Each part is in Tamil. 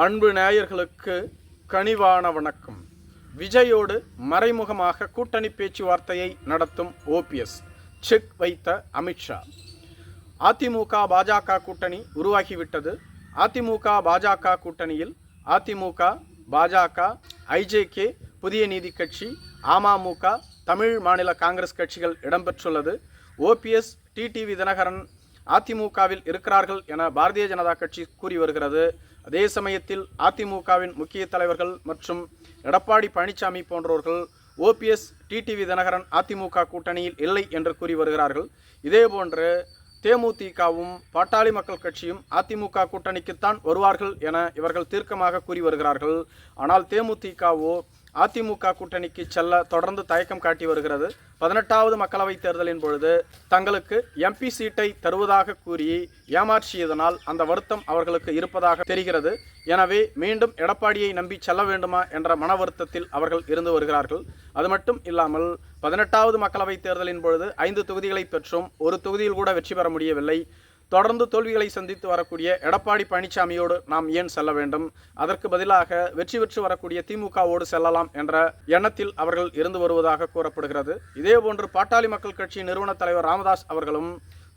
அன்பு நேயர்களுக்கு கனிவான வணக்கம். விஜயோடு மறைமுகமாக கூட்டணி பேச்சுவார்த்தையை நடத்தும் ஓபிஎஸ் செக் வைத்த அமித்ஷா அதிமுக பாஜக கூட்டணி உருவாகிவிட்டது. அதிமுக பாஜக கூட்டணியில் அதிமுக பாஜக ஐஜேகே புதிய நீதி கட்சி அமமுக தமிழ் மாநில காங்கிரஸ் கட்சிகள் இடம்பெற்றுள்ளது. ஓபிஎஸ் டிடிவி தினகரன் அதிமுகவில் இருக்கிறார்கள் என பாரதிய ஜனதா கட்சி கூறி வருகிறது. அதே சமயத்தில் அதிமுகவின் முக்கிய தலைவர்கள் மற்றும் எடப்பாடி பழனிசாமி போன்றோர்கள் ஓபிஎஸ் டிடிவி தினகரன் அதிமுக கூட்டணியில் இல்லை என்று கூறி வருகிறார்கள். இதேபோன்று தேமுதிகவும் பாட்டாளி மக்கள் கட்சியும் அதிமுக கூட்டணிக்குத்தான் வருவார்கள் என இவர்கள் தீர்க்கமாக கூறி வருகிறார்கள். ஆனால் தேமுதிகவோ அதிமுக கூட்டணிக்கு செல்ல தொடர்ந்து தயக்கம் காட்டி வருகிறது. பதினெட்டாவது மக்களவைத் தேர்தலின் பொழுது தங்களுக்கு எம்பி சீட்டை தருவதாக கூறி ஏமாற்றியதனால் அந்த வருத்தம் அவர்களுக்கு இருப்பதாக தெரிகிறது. எனவே மீண்டும் எடப்பாடியை நம்பி செல்ல வேண்டுமா என்ற மன வருத்தத்தில் அவர்கள் இருந்து வருகிறார்கள். அது மட்டும் இல்லாமல் பதினெட்டாவது மக்களவைத் தேர்தலின் பொழுது ஐந்து தொகுதிகளை பெற்றும் ஒரு தொகுதியில் கூட வெற்றி பெற முடியவில்லை. தொடர்ந்து தோல்விகளை சந்தித்து வரக்கூடிய எடப்பாடி பழனிசாமியோடு நாம் ஏன் செல்ல வேண்டும்? அதற்கு பதிலாக வெற்றி பெற்று வரக்கூடிய திமுகவோடு செல்லலாம் என்ற எண்ணத்தில் அவர்கள் இருந்து வருவதாக கூறப்படுகிறது. இதேபோன்று பாட்டாளி மக்கள் கட்சி நிறுவன தலைவர் ராமதாஸ் அவர்களும்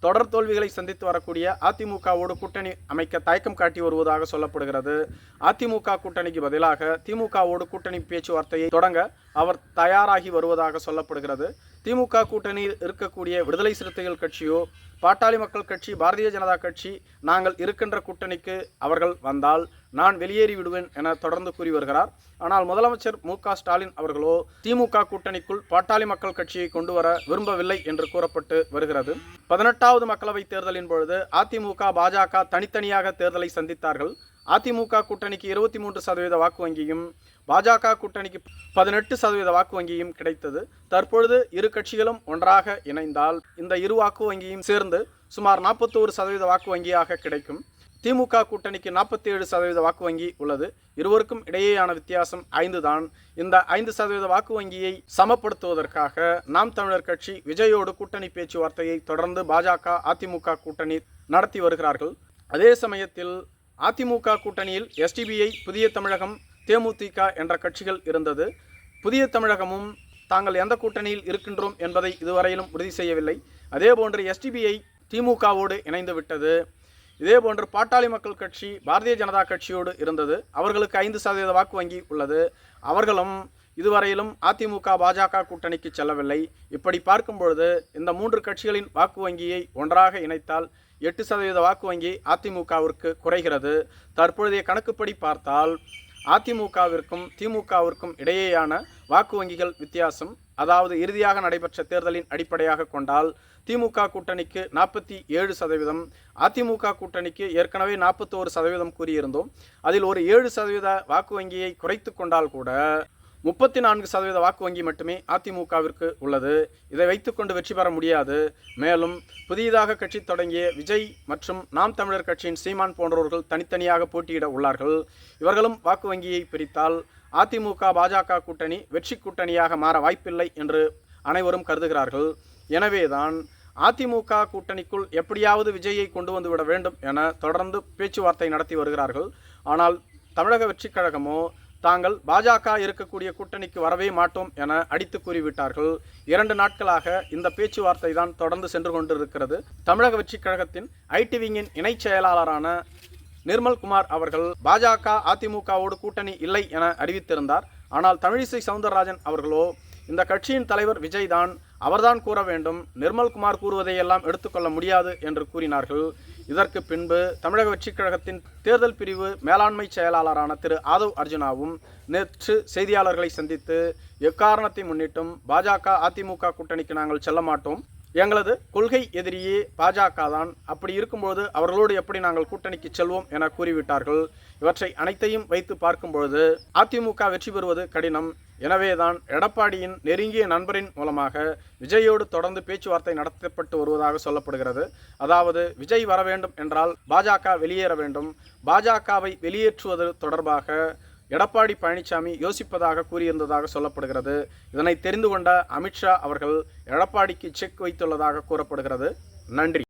தொடர் தோல்விகளை சந்தித்து வரக்கூடிய அதிமுகவோடு கூட்டணி அமைக்க தயக்கம் காட்டி வருவதாக சொல்லப்படுகிறது. அதிமுக கூட்டணிக்கு பதிலாக திமுகவோடு கூட்டணி பேச்சுவார்த்தையை தொடங்க அவர் தயாராகி வருவதாக சொல்லப்படுகிறது. திமுக கூட்டணியில் இருக்கக்கூடிய விடுதலை சிறுத்தைகள் கட்சியோ பாட்டாளி மக்கள் கட்சி பாரதிய ஜனதா கட்சி நாங்கள் இருக்கின்ற கூட்டணிக்கு அவர்கள் வந்தால் நான் வெளியேறி விடுவேன் என தொடர்ந்து கூறி வருகிறார். ஆனால் முதலமைச்சர் மு க ஸ்டாலின் அவர்களோ திமுக கூட்டணிக்குள் பாட்டாளி மக்கள் கட்சியை கொண்டு வர விரும்பவில்லை என்று கூறப்பட்டு வருகிறது. பதினெட்டாவது மக்களவைத் தேர்தலின் பொழுது அதிமுக பாஜக தனித்தனியாக தேர்தலை சந்தித்தார்கள். அதிமுக கூட்டணிக்கு இருபத்தி மூன்று சதவீத வாக்கு வங்கியும் பாஜக கூட்டணிக்கு பதினெட்டு சதவீத வாக்கு வங்கியும் கிடைத்தது. தற்பொழுது இரு கட்சிகளும் ஒன்றாக இணைந்தால் இந்த இரு வாக்கு வங்கியும் சேர்ந்து சுமார் நாற்பத்தோரு சதவீத வாக்கு வங்கியாக கிடைக்கும். திமுக கூட்டணிக்கு நாற்பத்தி ஏழு சதவீத வாக்கு வங்கி உள்ளது. இருவருக்கும் இடையேயான வித்தியாசம் ஐந்து தான் இந்த ஐந்து சதவீத வாக்கு வங்கியை சமப்படுத்துவதற்காக நாம் தமிழர் கட்சி விஜயோடு கூட்டணி பேச்சுவார்த்தையை தொடர்ந்து பாஜக அதிமுக கூட்டணி நடத்தி வருகிறார்கள். அதே சமயத்தில் அதிமுக கூட்டணியில் எஸ்டிபிஐ புதிய தமிழகம் தேமுதிக என்ற கட்சிகள் இருந்தது. புதிய தமிழகமும் தாங்கள் எந்த கூட்டணியில் இருக்கின்றோம் என்பதை இதுவரையிலும் உறுதி செய்யவில்லை. அதேபோன்று எஸ்டிபிஐ திமுகவோடு இணைந்து விட்டது. இதேபோன்று பாட்டாளி மக்கள் கட்சி பாரதிய ஜனதா கட்சியோடு இருந்தது. அவர்களுக்கு ஐந்து சதவீத வாக்கு வங்கி உள்ளது. அவர்களும் இதுவரையிலும் அதிமுக பாஜக கூட்டணிக்கு செல்லவில்லை. இப்படி பார்க்கும் பொழுது இந்த மூன்று கட்சிகளின் வாக்கு வங்கியை ஒன்றாக இணைத்தால் எட்டு சதவீத வாக்கு வங்கி அதிமுகவிற்கு குறைகிறது. தற்பொழுதைய கணக்குப்படி பார்த்தால் அதிமுகவிற்கும் திமுகவிற்கும் இடையேயான வாக்கு வங்கிகள் வித்தியாசம் அதாவது இறுதியாக நடைபெற்ற தேர்தலின் அடிப்படையாக கொண்டால் திமுக கூட்டணிக்கு நாற்பத்தி ஏழு சதவீதம் அதிமுக கூட்டணிக்கு ஏற்கனவே நாற்பத்தோரு சதவீதம் கூறியிருந்தோம். அதில் ஒரு ஏழு சதவீத வாக்கு வங்கியை குறைத்து கொண்டால் கூட முப்பத்தி நான்கு சதவீத வாக்கு வங்கி மட்டுமே அதிமுகவிற்கு உள்ளது. இதை வைத்துக்கொண்டு வெற்றி பெற முடியாது. மேலும் புதியதாக கட்சி தொடங்கிய விஜய் மற்றும் நாம் தமிழர் கட்சியின் சீமான் போன்றவர்கள் தனித்தனியாக போட்டியிட உள்ளார்கள். இவர்களும் வாக்கு வங்கியை பிரித்தால் அதிமுக பாஜக கூட்டணி வெற்றி கூட்டணியாக மாற வாய்ப்பில்லை என்று அனைவரும் கருதுகிறார்கள். எனவேதான் அதிமுக கூட்டணிக்குள் எப்படியாவது விஜயை கொண்டு வந்து விட வேண்டும் என தொடர்ந்து பேச்சுவார்த்தை நடத்தி வருகிறார்கள். ஆனால் தமிழக வெற்றிக் கழகமோ தாங்கள் பாஜக இருக்கக்கூடிய கூட்டணிக்கு வரவே மாட்டோம் என அடித்து கூறிவிட்டார்கள். இரண்டு நாட்களாக இந்த பேச்சுவார்த்தை தான் தொடர்ந்து சென்று கொண்டிருக்கிறது. தமிழக வெற்றிக் கழகத்தின் ஐடி விங்கின் இணைச் செயலாளரான நிர்மல்குமார் அவர்கள் பாஜக அதிமுகவோடு கூட்டணி இல்லை என அறிவித்திருந்தார். ஆனால் தமிழிசை சவுந்தரராஜன் அவர்களோ இந்த கட்சியின் தலைவர் விஜய் தான் அவர்தான் கூற வேண்டும். நிர்மல்குமார் கூறுவதையெல்லாம் எடுத்துக்கொள்ள முடியாது என்று கூறினார்கள். இதற்கு பின்பு தமிழக வெற்றிக் கழகத்தின் தேர்தல் பிரிவு மேலாண்மை செயலாளரான திரு ஆதவ் அர்ஜுனாவும் நேற்று செய்தியாளர்களை சந்தித்து எக்காரணத்தை முன்னிட்டும் பாஜக அதிமுக கூட்டணிக்கு நாங்கள் செல்ல மாட்டோம். எங்களது கொள்கை எதிரியே பாஜக தான். அப்படி இருக்கும்போது அவர்களோடு எப்படி நாங்கள் கூட்டணிக்கு செல்வோம் என கூறிவிட்டார்கள். இவற்றை அனைத்தையும் வைத்து பார்க்கும்பொழுது அதிமுக வெற்றி பெறுவது கடினம். எனவேதான் எடப்பாடியின் நெருங்கிய நண்பரின் மூலமாக விஜயோடு தொடர்ந்து பேச்சுவார்த்தை நடத்தப்பட்டு வருவதாக சொல்லப்படுகிறது. அதாவது விஜய் வர வேண்டும் என்றால் பாஜக வெளியேற வேண்டும். பாஜகவை வெளியேற்றுவது தொடர்பாக எடப்பாடி பழனிசாமி யோசிப்பதாக கூறியிருந்ததாக சொல்லப்படுகிறது. இதனை தெரிந்து கொண்ட அமித்ஷா அவர்கள் எடப்பாடிக்கு செக் வைத்துள்ளதாக கூறப்படுகிறது. நன்றி.